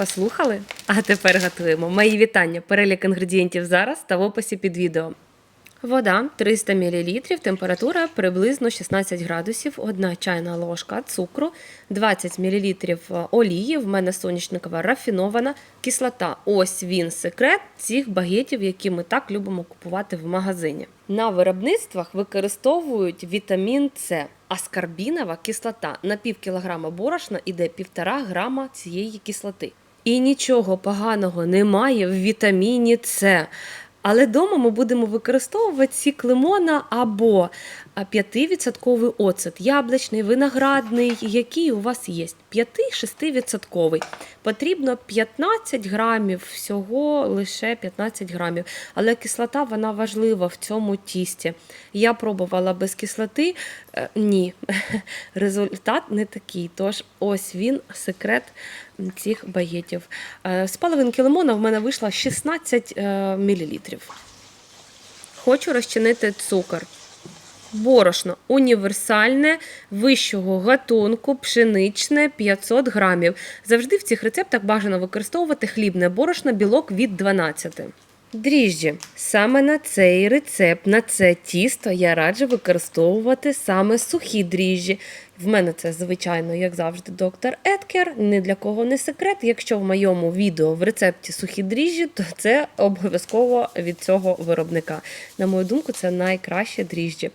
Послухали? А тепер готуємо. Мої вітання. Перелік інгредієнтів зараз та в описі під відео. Вода 300 мл, температура приблизно 16 градусів, 1 чайна ложка цукру, 20 мл олії, в мене соняшникова рафінована, кислота. Ось він секрет цих багетів, які ми так любимо купувати в магазині. На виробництвах використовують вітамін С, аскарбінова кислота. На пів кілограма борошна іде півтора грама цієї кислоти. І нічого поганого немає в вітаміні С. Але вдома ми будемо використовувати сік лимона або 5% оцет, яблучний, виноградний, який у вас є. 5-6%. Потрібно 15 грамів, всього лише 15 грамів. Але кислота вона важлива в цьому тісті. Я пробувала без кислоти. Е, Ні, результат не такий. Тож ось він секрет цих багетів. Е, З половинки лимона в мене вийшло 16 мл. Хочу розчинити цукор. Борошно універсальне, вищого гатунку, пшеничне 500 грамів. Завжди в цих рецептах бажано використовувати хлібне борошно, білок від 12. Дріжджі. Саме на цей рецепт, на це тісто я раджу використовувати саме сухі дріжджі. В мене це, звичайно, як завжди, доктор Еткер. Ні для кого не секрет. Якщо в моєму відео в рецепті сухі дріжджі, то це обов'язково від цього виробника. На мою думку, це найкраще дріжджі.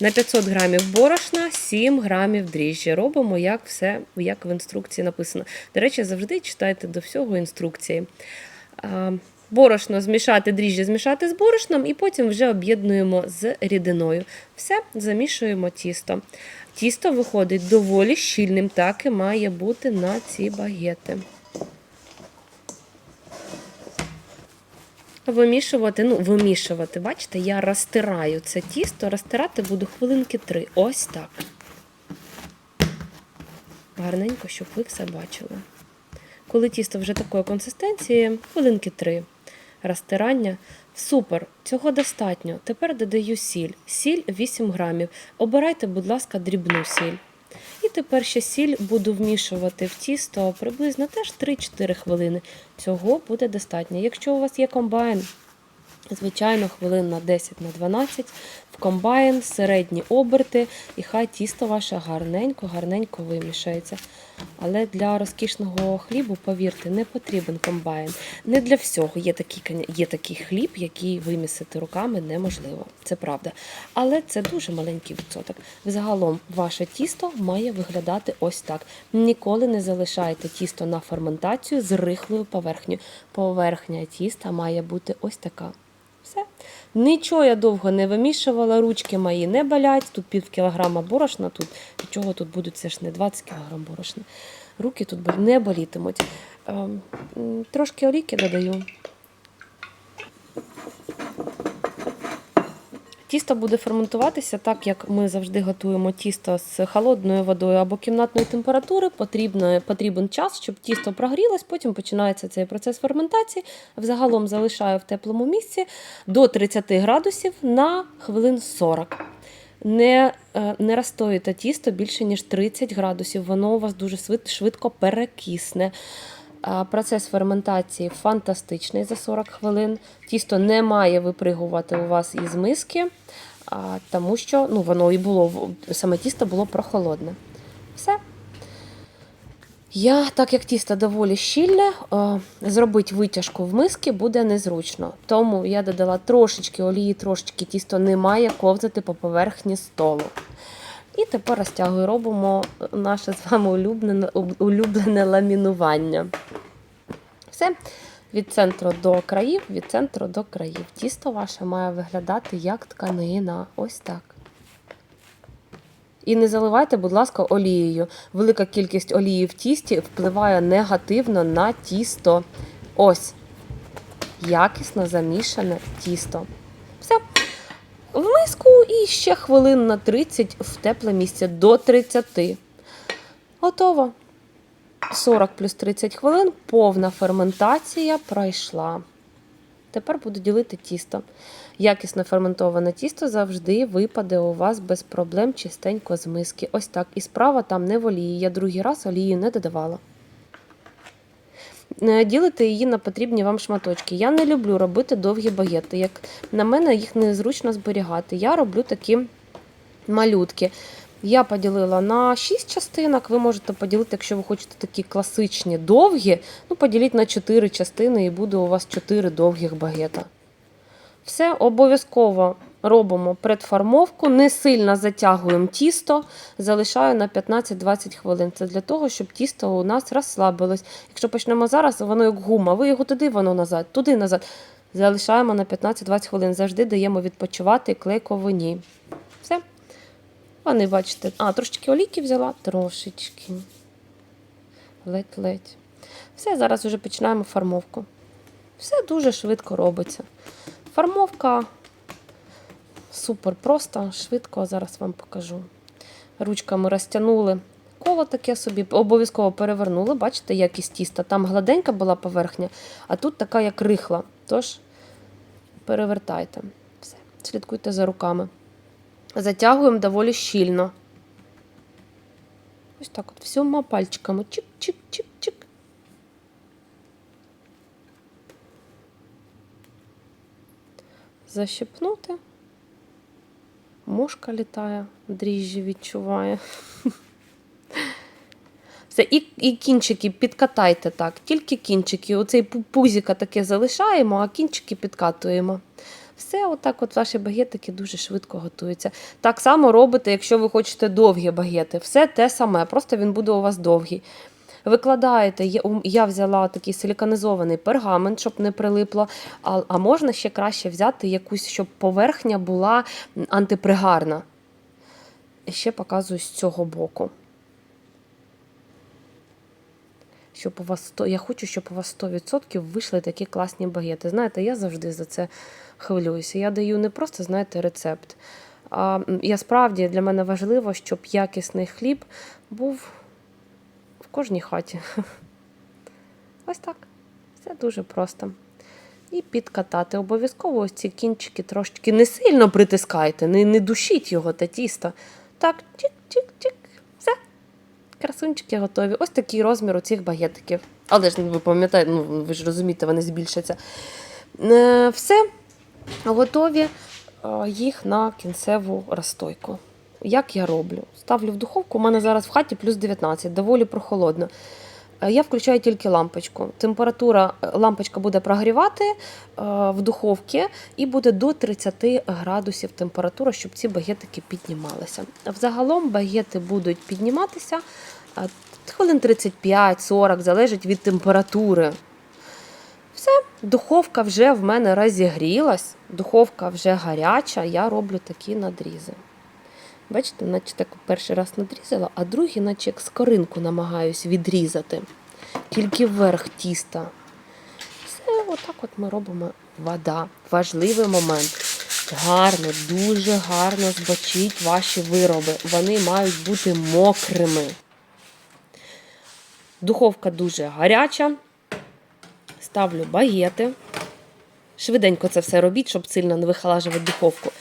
На 500 грамів борошна, 7 грамів дріжджі. Робимо як все, як в інструкції написано. До речі, завжди читайте до всього інструкції. Борошно змішати, дріжджі змішати з борошном, і потім вже об'єднуємо з рідиною. Все, замішуємо тісто. Тісто виходить доволі щільним, так і має бути на ці багети. Вимішувати, ну, вимішувати, бачите, я розтираю це тісто, розтирати буду хвилинки три. Ось так. Гарненько, щоб ви все бачили. Коли тісто вже такої консистенції, хвилинки три розтирання. Супер, цього достатньо. Тепер додаю сіль. Сіль 8 грамів. Обирайте, будь ласка, дрібну сіль. І тепер ще сіль буду вмішувати в тісто приблизно теж 3-4 хвилини. Цього буде достатньо. Якщо у вас є комбайн, звичайно, хвилин на 10 на 12 в комбайн, середні оберти, і хай тісто ваше гарненько, гарненько вимішається. Але для розкішного хлібу, повірте, не потрібен комбайн. Не для всього є такий, є такий хліб, який вимісити руками неможливо. Це правда. Але це дуже маленький відсоток. Взагалом, ваше тісто має виглядати ось так. Ніколи не залишайте тісто на ферментацію з рихлою поверхнею. Поверхня тіста має бути ось така. Все. Нічого я довго не вимішувала, ручки мої не болять. Тут пів кілограма борошна, тут нічого тут будуть, це ж не 20 кілограм борошна. Руки тут не болітимуть. Ем, Трошки олійки додаю. Тісто буде ферментуватися так, як ми завжди готуємо тісто з холодною водою або кімнатної температури. Потрібно, потрібен час, щоб тісто прогрілось, потім починається цей процес ферментації. Взагалом залишаю в теплому місці до 30 градусів на хвилин 40. Не, е, не розстоюйте тісто більше, ніж 30 градусів, воно у вас дуже швидко перекисне. Процес ферментації фантастичний за 40 хвилин. Тісто не має випригувати у вас із миски, тому що ну, воно і було саме тісто було прохолодне. Все. Я, так як тісто доволі щільне, зробити витяжку в миски буде незручно. Тому я додала трошечки олії, трошечки тісто не має ковзати по поверхні столу. І тепер розтягую, робимо наше з вами улюблене, улюблене ламінування. Все, від центру до країв, від центру до країв. Тісто ваше має виглядати як тканина. Ось так. І не заливайте, будь ласка, олією. Велика кількість олії в тісті впливає негативно на тісто. Ось. Якісно замішане тісто. Миску і ще хвилин на 30 в тепле місце до 30. Готово. 40 плюс 30 хвилин, повна ферментація пройшла. Тепер буду ділити тісто. Якісно ферментоване тісто завжди випаде у вас без проблем чистенько з миски. Ось так. І справа там не в олії. Я другий раз олію не додавала. Е, ділите її на потрібні вам шматочки. Я не люблю робити довгі багети. Як на мене, їх незручно зберігати. Я роблю такі малютки. Я поділила на 6 частинок. Ви можете поділити, якщо ви хочете такі класичні довгі, ну поділіть на 4 частини і буде у вас 4 довгих багета. Все обов'язково робимо предформовку, не сильно затягуємо тісто, залишаю на 15-20 хвилин. Це для того, щоб тісто у нас розслабилось. Якщо почнемо зараз, воно як гума. Ви його туди, воно назад, туди назад. Залишаємо на 15-20 хвилин. Завжди даємо відпочивати клейковині. Все. Вони, бачите, а, трошечки олійки взяла, трошечки. Ледь-ледь. Все, зараз вже починаємо формовку. Все дуже швидко робиться. Формовка супер просто, швидко, зараз вам покажу. Ручками розтягнули коло таке собі, обов'язково перевернули. Бачите, якість тіста. Там гладенька була поверхня, а тут така як рихла. Тож перевертайте. Все, слідкуйте за руками. Затягуємо доволі щільно. Ось так от всіма пальчиками. Чик-чик-чик-чик. Защипнути. Мушка літає, дріжджі відчуває. Все, і, і кінчики підкатайте так. Тільки кінчики. Оцей пузіка таке залишаємо, а кінчики підкатуємо. Все, отак от ваші багетики дуже швидко готуються. Так само робите, якщо ви хочете довгі багети. Все те саме, просто він буде у вас довгий. Викладаєте, я- взяла такий силіканізований пергамент, щоб не прилипло. А, можна ще краще взяти якусь, щоб поверхня була антипригарна. Ще показую з цього боку. Щоб у вас 100, я хочу, щоб у вас 100% вийшли такі класні багети. Знаєте, я завжди за це хвилююся. Я даю не просто, знаєте, рецепт. А я справді для мене важливо, щоб якісний хліб був кожній хаті. Ось так. Все дуже просто. І підкатати. Обов'язково ось ці кінчики трошечки не сильно притискайте, не, не душіть його та тісто. Так, чик-чик-чик. Все. Красунчики готові. Ось такий розмір у цих багетиків. Але ж ну, ви пам'ятаєте, ну ви ж розумієте, вони збільшаться. Е, Все готові е, їх на кінцеву розстойку. Як я роблю? Ставлю в духовку. У мене зараз в хаті плюс 19, доволі прохолодно. Е, Я включаю тільки лампочку. Температура е, лампочка буде прогрівати е, в духовці і буде до 30 градусів температура, щоб ці багетики піднімалися. Взагалом багети будуть підніматися хвилин 35-40, залежить від температури. Все, духовка вже в мене розігрілась, духовка вже гаряча, я роблю такі надрізи. Бачите, наче так перший раз надрізала, а другий, наче як скоринку намагаюсь відрізати. Тільки верх тіста. Все, отак от ми робимо вода. Важливий момент. Гарно, дуже гарно збочіть ваші вироби. Вони мають бути мокрими. Духовка дуже гаряча. Ставлю багети. Швиденько це все робіть, щоб сильно не вихолажувати духовку.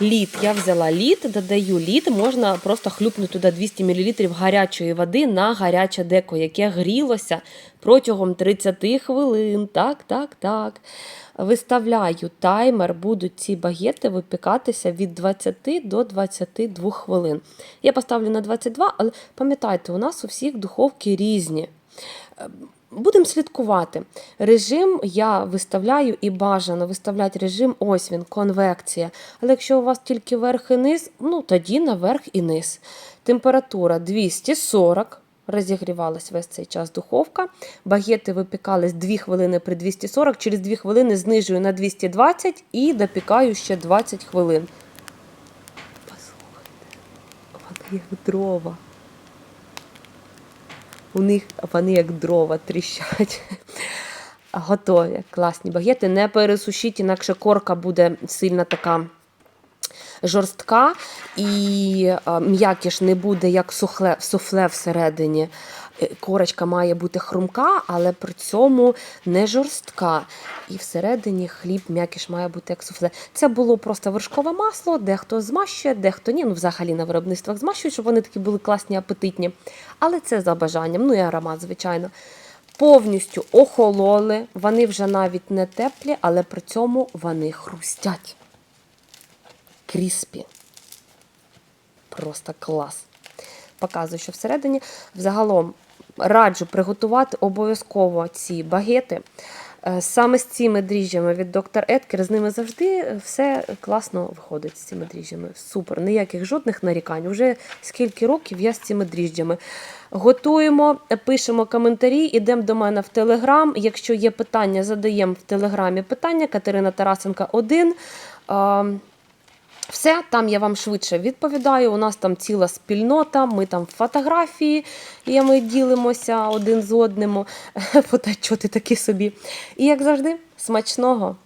Лід. Я взяла лід, додаю лід. Можна просто хлюпнути туди 200 мл гарячої води на гаряче деко, яке грілося протягом 30 хвилин. Так, так, так. Виставляю таймер, будуть ці багети випікатися від 20 до 22 хвилин. Я поставлю на 22, але пам'ятайте, у нас у всіх духовки різні. Будемо слідкувати. Режим я виставляю і бажано виставляти режим, ось він, конвекція. Але якщо у вас тільки верх і низ, ну тоді на верх і низ. Температура 240. Розігрівалась весь цей час духовка. Багети випікались 2 хвилини при 240. Через 2 хвилини знижую на 220 і допікаю ще 20 хвилин. Послухайте, як дрова. У них вони як дрова тріщать. Готові, класні багети. Не пересушіть, інакше корка буде сильно така жорстка, і е, м'якіш не буде як сухле, суфле всередині. Е, Корочка має бути хрумка, але при цьому не жорстка. І всередині хліб м'якіш має бути як суфле. Це було просто вершкове масло, дехто змащує, дехто ні. Ну, взагалі на виробництвах змащують, щоб вони такі були класні, апетитні. Але це за бажанням, ну і аромат, звичайно. повністю охололи. Вони вже навіть не теплі, але при цьому вони хрустять. Кріспі. Просто клас. Показую, що всередині. Взагалом раджу приготувати обов'язково ці багети. Е, Саме з цими дріжджами від доктор Еткер, з ними завжди все класно виходить з цими дріжджами. Супер, ніяких жодних нарікань. Уже скільки років я з цими дріжджами. Готуємо, пишемо коментарі, ідемо до мене в Телеграм. Якщо є питання, задаємо в Телеграмі питання. Катерина Тарасенка 1. Все, там я вам швидше відповідаю. У нас там ціла спільнота, ми там фотографії, і ми ділимося один з одним. Фоточоти такі собі. І як завжди, смачного!